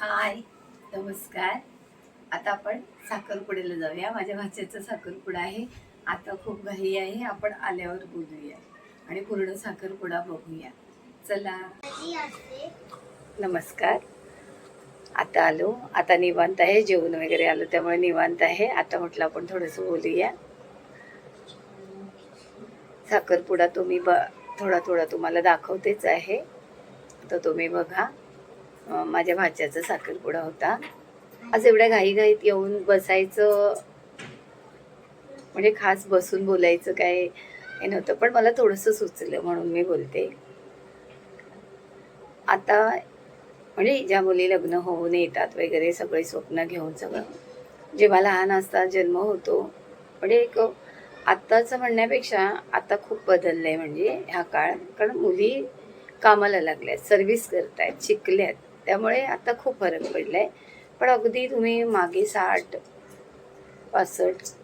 हाय नमस्कार. आता आपण साखरपुड्याला जाऊया. माझ्या भाच्याचा साखरपुडा आहे. आता खूप घाई आहे. आपण आल्यावर बोलूया आणि पूर्ण साखरपुडा बघूया. चला. नमस्कार. आता आलो. आता निवांत आहे. जेवण वगैरे आलो त्यामुळे निवांत आहे. आता म्हटलं आपण थोडंसं बोलूया. साखरपुडा तुम्ही ब थोडा थोडा तुम्हाला दाखवतेच आहे. तर तुम्ही बघा. माझ्या भाच्याचा साखरपुडा होता. आज एवढ्या घाईघाईत येऊन बसायचं म्हणजे खास बसून बोलायचं काय हे नव्हतं पण मला थोडंसं सुचलं म्हणून मी बोलते. आता म्हणजे ज्या मुली लग्न होऊन येतात वगैरे सगळे स्वप्न घेऊन सगळं. जेव्हा लहान असता जन्म होतो म्हणजे एक आत्ताचं म्हणण्यापेक्षा आता खूप बदललं आहे म्हणजे ह्या काळ. कारण मुली कामाला लागल्यात सर्व्हिस करतायत शिकल्यात. त्यामुळे आता खूप फरक पडला आहे पण अगदी तुम्ही मागे साठ पासष्ट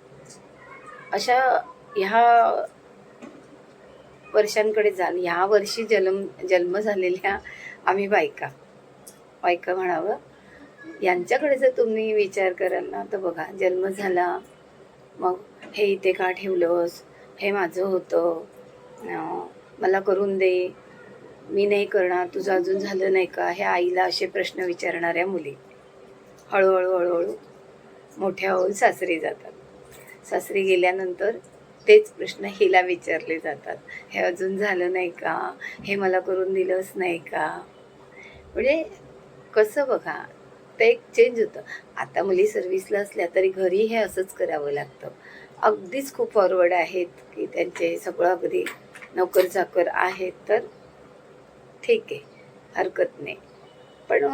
अशा ह्या वर्षांकडे जाल. ह्या वर्षी जन्म जन्म झालेल्या आम्ही बायका. बायका म्हणावं. यांच्याकडे जर तुम्ही विचार कराल ना तर बघा जन्म झाला मग हे इथे का ठेवलंस? हे माझं होतं. मला करून दे. मी नाही करणार तुझं अजून झालं नाही का? ह्या आईला असे प्रश्न विचारणाऱ्या मुली. हळूहळू हळूहळू मोठ्या होऊन सासरी जातात. सासरी गेल्यानंतर तेच प्रश्न हिला विचारले जातात. हे अजून झालं नाही का? हे मला करून दिलंच नाही का? म्हणजे कसं बघा ते एक चेंज होतं. आता मुली सर्व्हिसला असल्या तरी घरी हे असंच करावं लागतं. अगदीच खूप फॉरवर्ड आहेत की त्यांचे सगळं अगदी नोकर चाकर आहेत तर ठीक आहे हरकत नाही. पण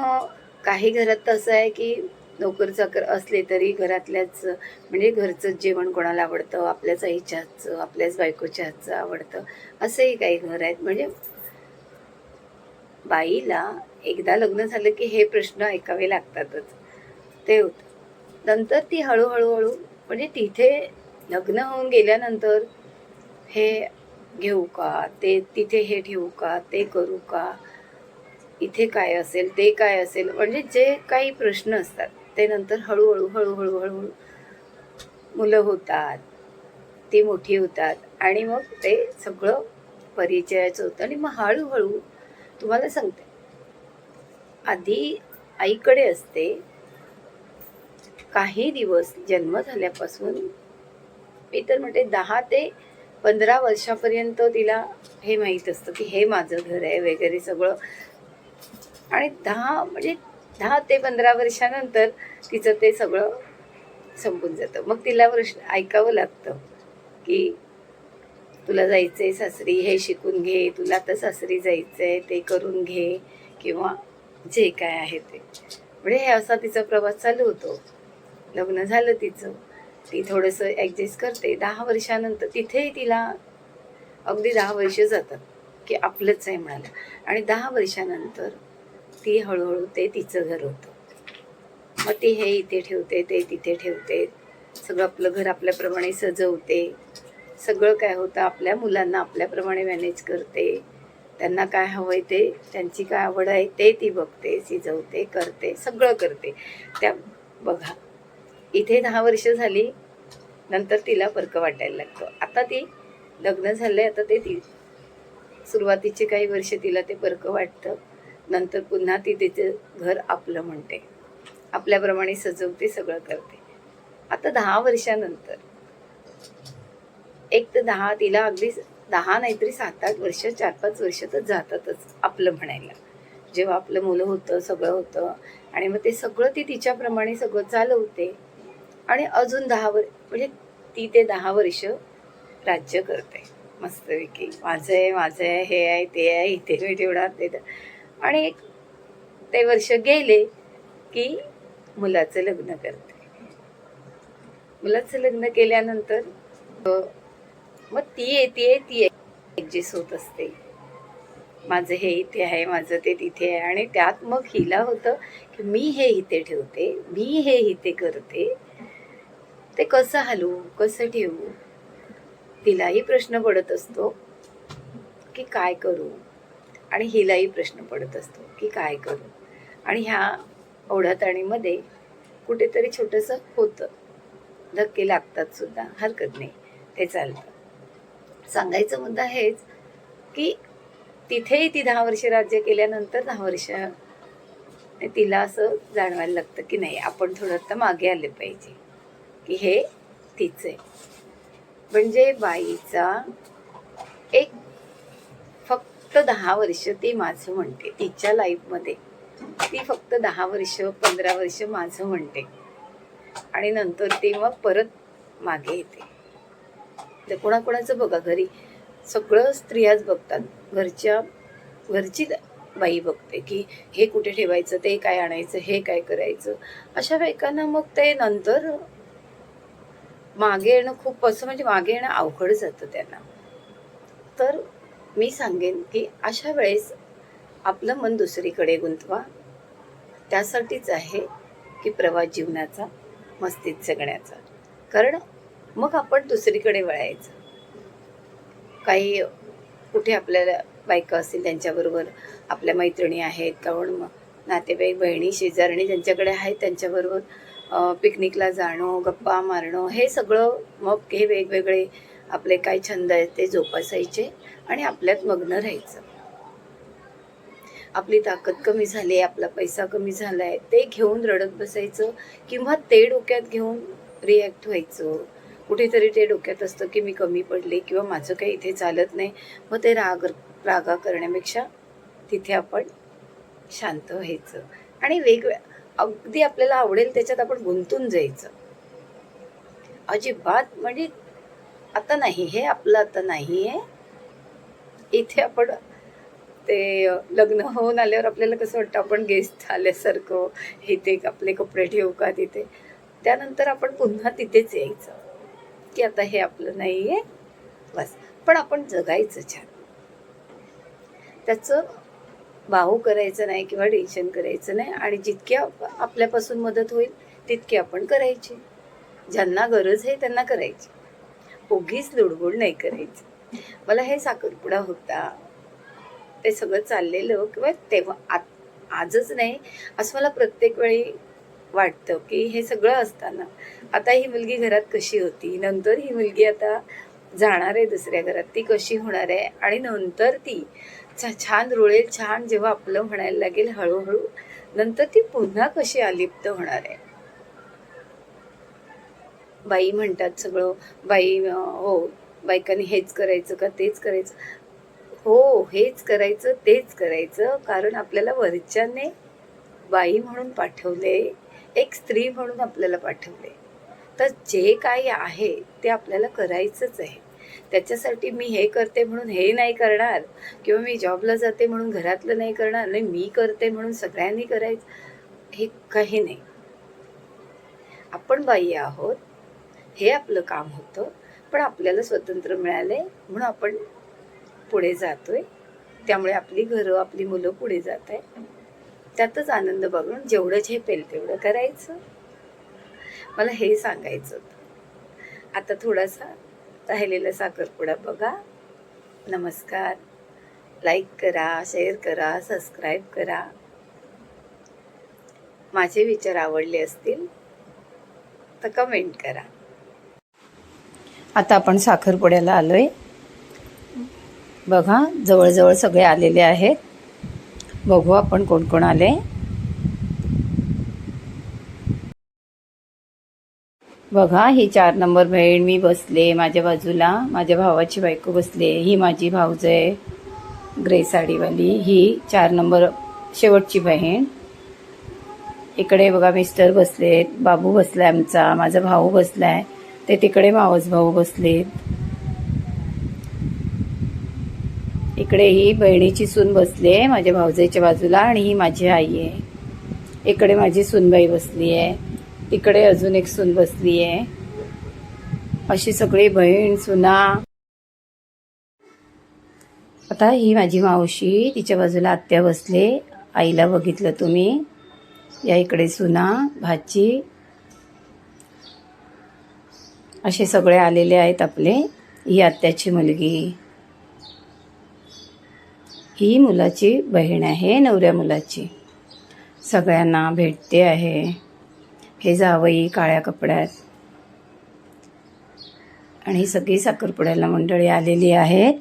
काही घरात तर असं आहे की नोकर चाकर असले तरी घरातल्याच म्हणजे घरचं जेवण कोणाला आवडतं आपल्याच आईच्या हातचं आपल्याच बायकोच्या हातचं आवडतं असंही काही घर आहेत. म्हणजे बाईला एकदा लग्न झालं की हे प्रश्न ऐकावे लागतातच. ते होतं. नंतर ती हळूहळूहळू म्हणजे तिथे लग्न होऊन गेल्यानंतर हे घेऊ का? ते तिथे हे ठेवू का? ते करू का? इथे काय असेल ते काय असेल? म्हणजे जे काही प्रश्न असतात ते नंतर हळूहळू हळूहळू हळूहळू मुलं होतात ती मोठी होतात आणि मग ते सगळं परिचयाचं होतं आणि मग हळूहळू तुम्हाला सांगते. आधी आईकडे असते काही दिवस जन्म झाल्यापासून मी तर म्हणते दहा ते पंधरा वर्षापर्यंत तिला हे माहीत असतं की हे माझं घर आहे वगैरे सगळं. आणि दहा म्हणजे दहा ते पंधरा वर्षानंतर तिचं ते सगळं संपून जातं. मग तिला प्रश्न ऐकावं लागतं की तुला जायचं आहे सासरी हे शिकून घे तुला तर सासरी जायचं आहे ते करून घे किंवा जे काय आहे ते. म्हणजे हे असा तिचा प्रवास चालू होतो. लग्न झालं तिचं. ती थोडंसं ॲडजस्ट करते. दहा वर्षानंतर तिथेही तिला अगदी दहा वर्ष जातात की आपलंच आहे म्हणाला आणि दहा वर्षानंतर ती हळूहळू ते तिचं घर होतं. मग ती हे इथे ठेवते ते तिथे ठेवते. सगळं आपलं घर आपल्याप्रमाणे सजवते. सगळं काय होतं आपल्या मुलांना आपल्याप्रमाणे मॅनेज करते. त्यांना काय हवं आहे ते त्यांची काय आवड आहे ते ती बघते शिजवते करते सगळं करते. त्या बघा. इथे दहा वर्ष झाली नंतर तिला फरक वाटायला लागतो. आता ती लग्न झालंय आता ते ती सुरुवातीचे काही वर्ष तिला ते फरक वाटतं. नंतर पुन्हा ती तिचं घर आपलं म्हणते. आपल्याप्रमाणे सजवते सगळं करते. आता दहा वर्षानंतर. एक तर दहा तिला अगदी दहा नाहीतरी सात आठ वर्ष चार पाच वर्ष तर जातातच आपलं म्हणायला. जेव्हा आपलं मुलं होतं सगळं होतं. आणि मग ते सगळं ती तिच्याप्रमाणे सगळं चालवते. आणि अजून दहा वर म्हणजे ती ते दहा वर्ष राज्य करते. मस्तपैकी माझं आहे माझं आहे हे आहे ते आहे इथे मी ठेवणार ते आणि एक ते वर्ष गेले की मुलाचं लग्न करते. मुलाचं लग्न केल्यानंतर मग ती येते ती ॲडजस्ट होत असते. माझं हे इथे आहे माझं ते तिथे आहे. आणि त्यात मग हिला होतं की मी हे इथे ठेवते मी हे इथे करते. ते कसं हलवू कसं ठेवू? तिलाही प्रश्न पडत असतो की काय करू? आणि हिलाही प्रश्न पडत असतो की काय करू? आणि ह्या ओढाताणीमध्ये कुठेतरी छोटंसं होतं. धक्के लागतात सुद्धा हरकत नाही ते चालतं. सांगायचं मुद्दा हेच की तिथेही ती दहा वर्ष राज्य केल्यानंतर दहा वर्ष तिला असं जाणवायला लागतं की नाही आपण थोडं आता मागे आले पाहिजे. की हे तिचे. आहे म्हणजे बाईचा एक फक्त दहा वर्ष ती माझं म्हणते. तिच्या लाईफमध्ये ती फक्त दहा वर्ष पंधरा वर्ष माझं म्हणते. आणि नंतर ती मग परत मागे येते. तर कोणाकोणाचं बघा घरी सगळं स्त्रियाच बघतात. घरच्या घरची बाई बघते की हे कुठे ठेवायचं ते काय आणायचं हे काय करायचं. अशा बायकांना मग ते नंतर मागे येणं खूप असं म्हणजे मागे येणं अवघड जातं त्यांना. तर मी सांगेन की अशा वेळेस आपलं मन दुसरीकडे गुंतवा. त्यासाठीच आहे की प्रवास जीवनाचा मस्तीत जगण्याचा. कारण मग आपण दुसरीकडे वळायचं. काही कुठे आपल्याला बायका असतील त्यांच्याबरोबर आपल्या मैत्रिणी आहेत कारण मग नातेवाईक बहिणी शेजारणी ज्यांच्याकडे आहेत त्यांच्याबरोबर पिकनिकला जाणं गप्पा मारणं हे सगळं मग हे वेगवेगळे आपले काय छंद आहेत ते जोपासायचे आणि आपल्यात मग्न राहायचं. आपली ताकद कमी झाली आहे आपला पैसा कमी झाला आहे ते घेऊन रडत बसायचं किंवा ते डोक्यात घेऊन रिॲक्ट व्हायचं. कुठेतरी ते डोक्यात असतं की मी कमी पडले किंवा माझं काही इथे चालत नाही. मग ते राग रागा करण्यापेक्षा तिथे आपण शांत व्हायचं. आणि वेगवेगळ्या अगदी आपल्याला आवडेल त्याच्यात आपण गुंतून जायचं. अजिबात म्हणजे आता नाही हे आपलं आता नाही आहे इथे आपण ते लग्न होऊन आल्यावर आपल्याला कसं वाटतं आपण गेस्ट आल्यासारखं इथे आपले कपडे ठेवू का तिथे? त्यानंतर आपण पुन्हा तिथेच यायचं की आता हे आपलं नाही आहे बस. पण आपण जगायचं छान. त्याचं भाऊ करायचं नाही किंवा टेन्शन करायचं नाही. आणि जितकी आपल्यापासून मदत होईल तितकी आपण करायची. ज्यांना गरज आहे त्यांना करायची. उगीच लुडबुड नाही करायची. मला हे साखरपुडा होता. ते सगळं चाललेलं किंवा तेव्हा आजच नाही. असं मला प्रत्येक वेळी वाटतं की हे सगळं असताना आता ही मुलगी घरात कशी होती? नंतर ही मुलगी आता जाणार आहे दुसऱ्या घरात. ती कशी होणार आहे? आणि नंतर ती छान रुळेल छान जेव्हा आपलं म्हणायला लागेल हळूहळू नंतर ती पुन्हा कशी अलिप्त होणार आहे? बाई म्हणतात सगळं बाई हो बायकांनी हेच करायचं का तेच करायचं? हो हेच करायचं तेच करायचं कारण आपल्याला वरच्याने बाई म्हणून पाठवले एक स्त्री म्हणून आपल्याला पाठवले. तर जे काही आहे ते आपल्याला करायचंच आहे. त्याच्यासाठी मी हे करते म्हणून हे नाही करणार. किंवा मी जॉबला जाते म्हणून घरातलं नाही करणार. नाही मी करते म्हणून सगळ्यांनी करायचं. हे काही नाही. आपण बाई आहोत. हे आपलं काम होतं. पण आपल्याला स्वतंत्र मिळाले म्हणून आपण पुढे जातोय. त्यामुळे आपली घरं आपली मुलं पुढे जात आहे त्यातच आनंद बघून जेवढं झेपेल तेवढं करायचं. मला हे सांगायचं होतं. आता थोडासा राहिलेला साखरपुडा बघा. नमस्कार. लाईक करा शेअर करा सबस्क्राईब करा. माझे विचार आवडले असतील तर कमेंट करा. आता आपण साखरपुड्याला आलो आहे बघा जवळजवळ सगळे आलेले आहेत. बघू आपण कोण कोण आले. बघा ही चार नंबर बहीण मी बसले माझ्या बाजूला. माझ्या भावाची बायको बसले ही माझी भाऊज आहे ग्रे साडीवाली. ही चार नंबर शेवटची बहीण. इकडे बघा मिस्टर बसलेत बाबू बसलाय आमचा. माझा भाऊ बसलाय. ते तिकडे मावस भाऊ बसलेत इकडे ही बहिणीची सून बसली आहे माझ्या भाऊजाईच्या बाजूला. आणि ही माझी आई आहे. इकडे माझी सूनबाई बसली आहे. तिकडे अजून एक सून बसली आहे. अशी सगळी बहीण सुना. आता ही माझी मावशी तिच्या बाजूला आत्या बसले. आईला बघितलं तुम्ही. या इकडे सुना भाची. असे सगळे आलेले आहेत आपले. ही आत्याची मुलगी. ही मुलाची बहीण आहे नवऱ्या मुलाची. सगळ्यांना भेटते आहे. हे जावई काळ्या कपड्यात. आणि सगळी साखरपुड्याला मंडळी आलेली आहेत.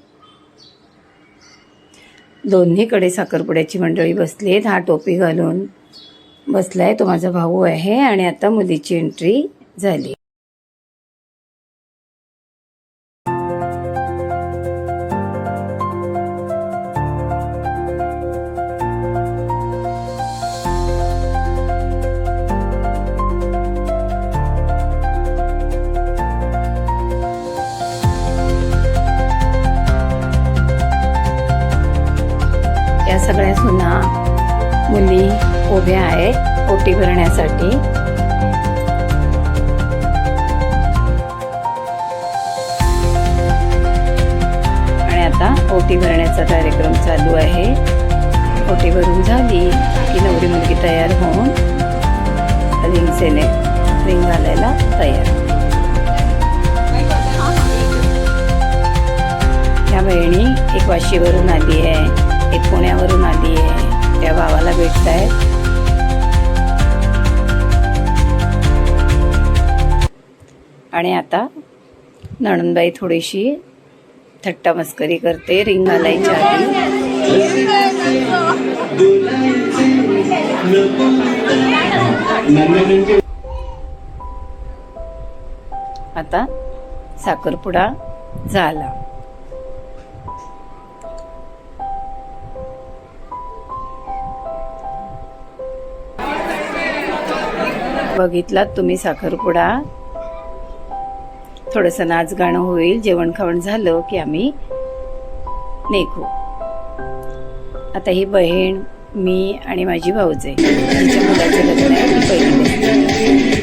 दोन्हीकडे साखरपुड्याची मंडळी बसली आहेत हा टोपी घालून बसला आहे तो माझा भाऊ आहे आणि आता मुलीची एंट्री झाली. उभ्या आहेत ओटी भरण्यासाठी. आणि आता ओटी भरण्याचा कार्यक्रम चालू आहे. ओटी भरून झाली की नवरी मुलगी तयार होऊन रिंग सेने रिंग घालायला तयार. ह्या बहिणी एक वाशीवरून आली आहे. आणि आता नणंदबाई थोडीशी थट्टा मस्करी करते. रिंग घालायच्या आधी. आता साखरपुडा झाला. बघितलात तुम्ही साखरपुडा? थोडंसं नाच गाणं होईल जेवण खावण झालं की आम्ही निघू. आता ही बहीण मी आणि माझी भाऊजे. तिच्या मुलाचं लग्न आहे पहिली